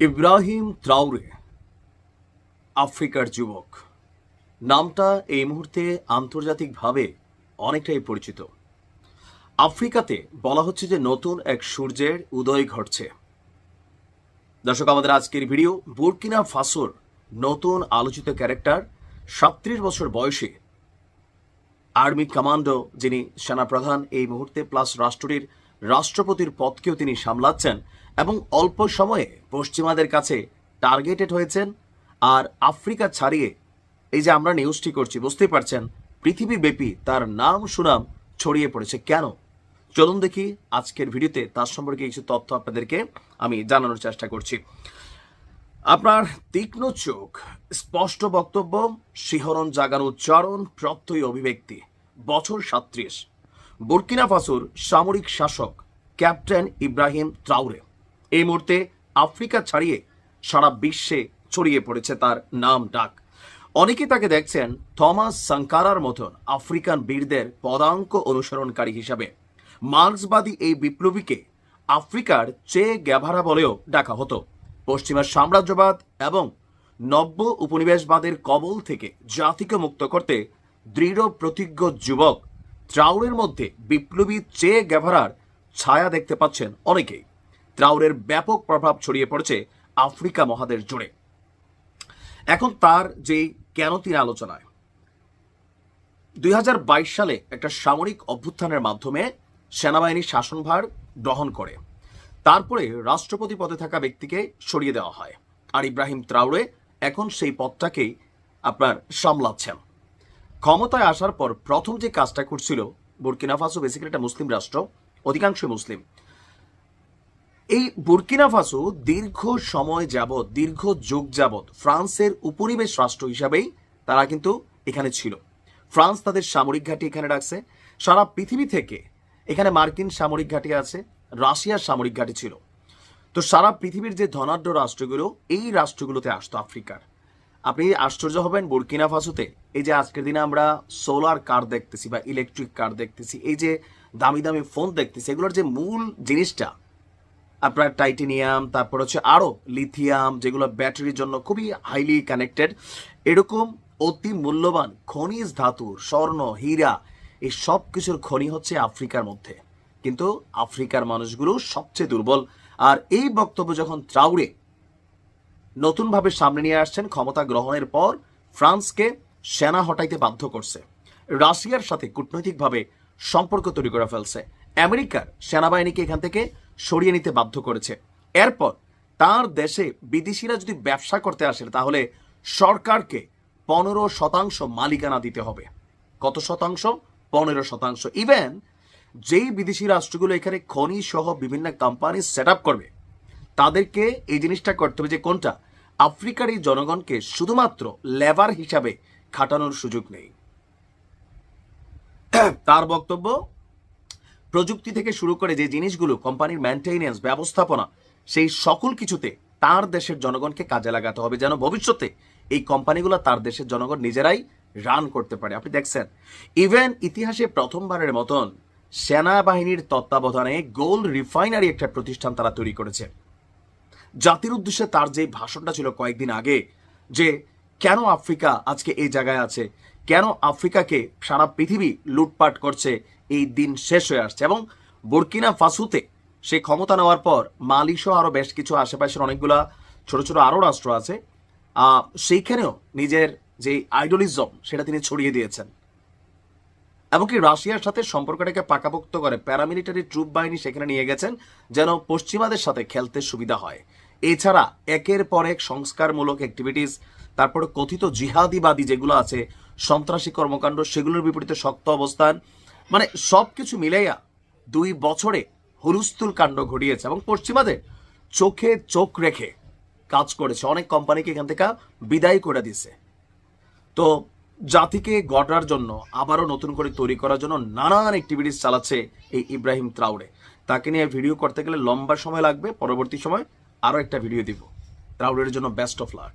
ইব্রাহিম ত্রাউরে, আফ্রিকার যুবক। নামটা এই মুহূর্তে আন্তর্জাতিকভাবে অনেকটাই পরিচিত। আফ্রিকাতে বলা হচ্ছে যে নতুন এক সূর্যের উদয় ঘটছে। দর্শক, আমাদের আজকের ভিডিও বুরকিনা ফাসোর নতুন আলোচিত ক্যারেক্টার, সাত্রিশ বছর বয়সে আর্মি কমান্ডো, যিনি সেনাপ্রধান এই মুহূর্তে, প্লাস রাষ্ট্রটির রাষ্ট্রপতির পদকেও তিনি সামলাচ্ছেন এবং অল্প সময়ে পশ্চিমাদের কাছে টার্গেটেড হয়েছেন আর আফ্রিকা ছাড়িয়ে এই যে আমরা নিউজটি করছি, বুঝতেই পারছেন, পৃথিবীব্যাপী তার নাম সুনাম ছড়িয়ে পড়েছে কেন? চলুন দেখি আজকের ভিডিওতে তার সম্পর্কে কিছু তথ্য আপনাদেরকে আমি জানানোর চেষ্টা করছি। আপনার তীক্ষ্ণ চোখ, স্পষ্ট বক্তব্য, শিহরণ জাগানো উচ্চারণ প্রত্যয় অভিব্যক্তি, বছর সাত্রিশ। বুর্কিনা ফাসোর সামরিক শাসক ক্যাপ্টেন ইব্রাহিম ত্রাউরে এই মুহূর্তে আফ্রিকা ছাড়িয়ে সারা বিশ্বে ছড়িয়ে পড়েছে তার নাম ডাক। অনেকে তাকে দেখছেন থমাস সাংকারার মতন আফ্রিকান বীরদের পদাঙ্ক অনুসরণকারী হিসাবে। মার্ক্সবাদী এই বিপ্লবীকে আফ্রিকার চে গ্যাভারা বলেও ডাকা হতো। পশ্চিমা সাম্রাজ্যবাদ এবং নব্য উপনিবেশবাদের কবল থেকে জাতিকে মুক্ত করতে দৃঢ় প্রতিজ্ঞ যুবক ত্রাউরের মধ্যে বিপ্লবী চে গ্যাভারার ছায়া দেখতে পাচ্ছেন অনেকেই। ত্রাউরের ব্যাপক প্রভাব ছড়িয়ে পড়েছে আফ্রিকা মহাদেশ জুড়ে। এখন তার যে কেন তিনি আলোচনায়। দুই হাজার বাইশ সালে একটা সামরিক অভ্যুত্থানের মাধ্যমে সেনাবাহিনী শাসনভার গ্রহণ করে। তারপরে রাষ্ট্রপতি পদে থাকা ব্যক্তিকে সরিয়ে দেওয়া হয়। আর ইব্রাহিম ত্রাউরে এখন সেই পদটাকেই আপনার সামলাচ্ছেন। ক্ষমতায় আসার পর প্রথম যে কাজটা করছিল, বুরকিনা ফাসো বেসিক্যালি একটা মুসলিম রাষ্ট্র অধিকাংশ মুসলিম। এই বুরকিনা ফাসো দীর্ঘ সময় যাবৎ, দীর্ঘ যুগ যাবৎ ফ্রান্সের উপনিবেশ রাষ্ট্র হিসাবেই তারা কিন্তু এখানে ছিল। ফ্রান্স তাদের সামরিক ঘাঁটি এখানে রাখছে। সারা পৃথিবী থেকে এখানে মার্কিন সামরিক ঘাঁটি আছে, রাশিয়ার সামরিক ঘাঁটি ছিল। তো সারা পৃথিবীর যে ধনাঢ্য রাষ্ট্রগুলো, এই রাষ্ট্রগুলোতে আসতো আফ্রিকার। আপনি আশ্চর্য হবেন বুরকিনা ফাসোতে। এই যে আজকের দিনে আমরা সোলার কার দেখতেছি বা ইলেকট্রিক কার দেখতেছি, এই যে দামি দামি ফোন দেখতেছি, এগুলোর যে মূল জিনিসটা, আপনার টাইটেনিয়াম, তারপর হচ্ছে আরও লিথিয়াম, যেগুলো ব্যাটারির জন্য খুবই হাইলি কানেক্টেড এরকম অতি মূল্যবান খনিজ ধাতু স্বর্ণ, হীরা, এই সব কিছুর খনি হচ্ছে আফ্রিকার মধ্যে। কিন্তু আফ্রিকার মানুষগুলো সবচেয়ে দুর্বল। আর এই বক্তব্য যখন ত্রাউরে নতুনভাবে সামনে নিয়ে আসছেন ক্ষমতা গ্রহণের পর ফ্রান্সকে সেনা হটাইতে বাধ্য করছে। রাশিয়ার সাথে কূটনৈতিকভাবে সম্পর্ক তৈরি করে ফেলছে। আমেরিকার সেনাবাহিনীকে এখান থেকে সরিয়ে নিতে বাধ্য করেছে। এরপর তার দেশে বিদেশিরা যদি ব্যবসা করতে আসে, তাহলে সরকারকে পনেরো শতাংশ মালিকানা দিতে হবে। কত শতাংশ? পনেরো শতাংশ। ইভেন যেই বিদেশি রাষ্ট্রগুলো এখানে খনি সহ বিভিন্ন কোম্পানি সেট করবে, তাদেরকে এই জিনিসটা করতে হবে যে কোনটা? আফ্রিকার এই জনগণকে শুধুমাত্র লেবার হিসাবে খাটানোর সুযোগ নেই। তার বক্তব্য, প্রযুক্তি থেকে শুরু করে যে জিনিসগুলো কোম্পানির মেনটেনেন্স ব্যবস্থাপনা, সেই সকল কিছুতে তার দেশের জনগণকে কাজে লাগাতে হবে যেন ভবিষ্যতে এই কোম্পানিগুলো তার দেশের জনগণ নিজেরাই রান করতে পারে। আপনি দেখছেন, ইভেন ইতিহাসে প্রথমবারের মতন সেনাবাহিনীর তত্ত্বাবধানে গোল্ড রিফাইনারি একটা প্রতিষ্ঠান তারা তৈরি করেছে। জাতির উদ্দেশ্যে তার যে ভাষণটা ছিল কয়েকদিন আগে, যে কেন আফ্রিকা আজকে এই জায়গায় আছে, কেন আফ্রিকাকে সারা পৃথিবী লুটপাট করছে, এই দিন শেষ হয়ে আসছে এবং বুরকিনা ফাসুতে সে ক্ষমতা নেওয়ার পর মালিসহ আরও বেশ কিছু আশেপাশের অনেকগুলা ছোট ছোট আরও রাষ্ট্র আছে। সেইখানেও নিজের যে আইডলিজম সেটা তিনি ছড়িয়ে দিয়েছেন। এমনকি রাশিয়ার সাথে সম্পর্কটাকে পাকাপোক্ত করে প্যারামিলিটারি ট্রুপ বাহিনী সেখানে নিয়ে গেছেন, যেন পশ্চিমাদের সাথে খেলতে সুবিধা হয়। এছাড়া একের পর এক সংস্কারমূলক অ্যাক্টিভিটিস তারপরে কথিত জিহাদিবাদী যেগুলো আছে, সন্ত্রাসী কর্মকাণ্ড, সেগুলোর বিপরীতে শক্ত অবস্থান মানে সব কিছু মিলাইয়া দুই বছরে হুলুস্থুল কাণ্ড ঘটিয়েছে এবং পশ্চিমাদের চোখে চোখ রেখে কাজ করেছে। অনেক কোম্পানিকে এখান থেকে বিদায় করে দিছে তো জাতিকে গড়ার জন্য, আবারও নতুন করে তৈরি করার জন্য নানান অ্যাক্টিভিটিস চালাচ্ছে এই ইব্রাহিম ত্রাউরে তাকে নিয়ে ভিডিও করতে গেলে লম্বা সময় লাগবে, পরবর্তী সময় আরও একটা ভিডিও দিব। রাউলের জন্য বেস্ট অফ লাক